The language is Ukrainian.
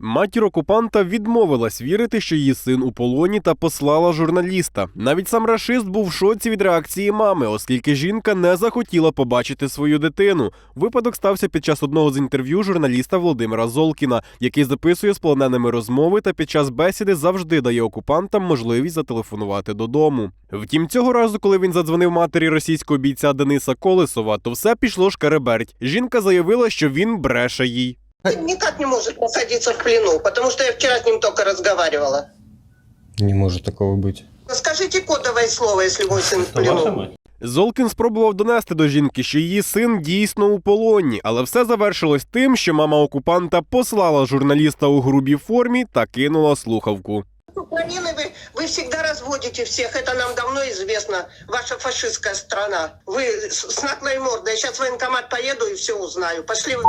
Матір окупанта відмовилась вірити, що її син у полоні та послала журналіста. Навіть сам рашист був в шоці від реакції мами, оскільки жінка не захотіла побачити свою дитину. Випадок стався під час одного з інтерв'ю журналіста Володимира Золкіна, який записує з полоненими розмови та під час бесіди завжди дає окупантам можливість зателефонувати додому. Втім, цього разу, коли він задзвонив матері російського бійця Дениса Колесова, то все пішло шкереберть. Жінка заявила, що він бреше їй. Никак не может находиться в плену, потому что я вчера с ним только разговаривала. Не может такого быть. Скажите кодовое слово, если мой сын в Это ваша плену. мать? Золкін спробував донести до жінки, що її син дійсно у полоні, але все завершилось тим, що мама окупанта послала журналіста у грубій формі та кинула слухавку. Украины вы, вы всегда разводите всех, это нам давно известно, ваша фашистская страна. Вы с, с наглой мордой, я сейчас в военкомат поеду и все узнаю. Пошли вы.